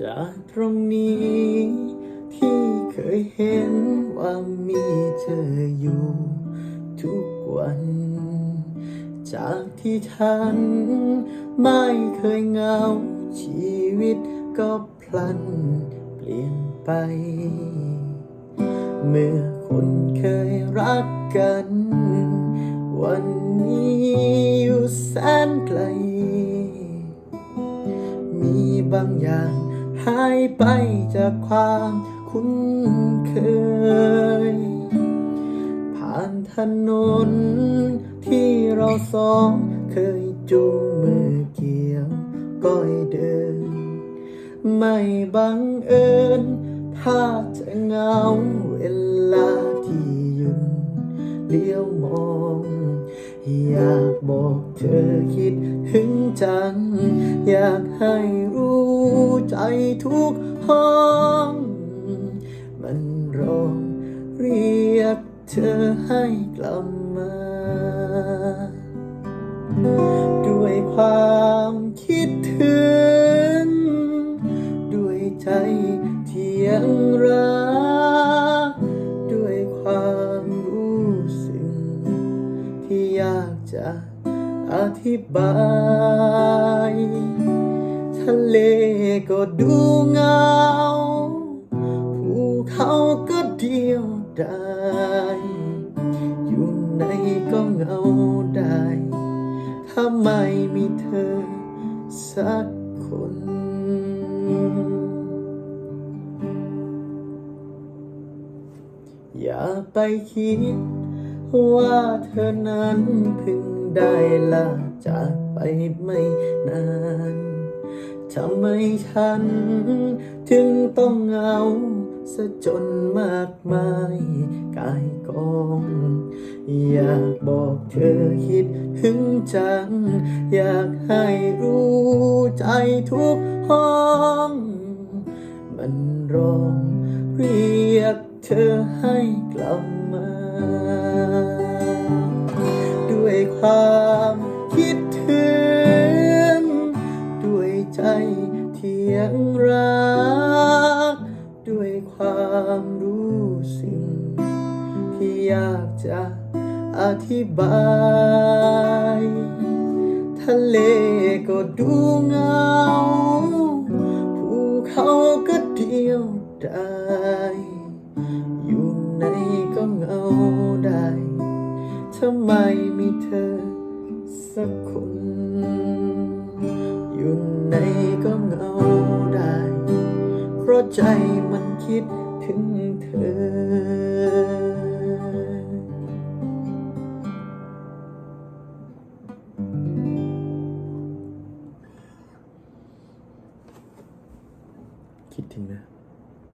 จากตรงนี้ ที่เคยเห็นว่ามีเธออยู่ทุกวัน จากที่ฉันไม่เคยเหงาชีวิตก็พลันเปลี่ยนไป เมื่อคนเคยรักกัน วันนี้อยู่แสนไกล มีบางอย่าง หายไปจากความคุ้นเคย ผ่านถนนที่เราสองเคยจูงมือเกี่ยวก้อยเดิน ไม่บังเอิญ ถ้าจะเหงาเวลาที่ยืนเลี้ยวมอง อยากบอกเธอคิดถึงจัง อยากให้รู้ใจทุกห้อง มันร้องเรียกเธอให้กลับมา ด้วยความคิดถึง ด้วยใจที่ยังรัก ด้วยความรู้สึกที่อยากจะ อธิบาย ทะเลก็ดูเหงา ภูเขาก็เดียวดายอยู่ไหนก็เหงาได้ ถ้าไม่มีเธอสักคนอย่าไปคิดว่าเธอนั้นเพิ่ง ได้ลาจากไปไม่นานทำไมฉัน ถึงต้องเหงาซะจนมากมายกายกอง อยากบอกเธอคิดถึงจัง อยากให้รู้ใจทุกห้อง มันร้องเรียกเธอให้กลับมา งรัก ด้วยความรู้สึกที่อยากจะอธิบาย ทะเลก็ดูเงา ภูเขาก็เดียวดายอยู่ไหนก็เหงาได้ถ้าไมมีเธอสักคนอยู่ไหนก็ ราะใจมันคิดถึงเธอคิดถึงนะ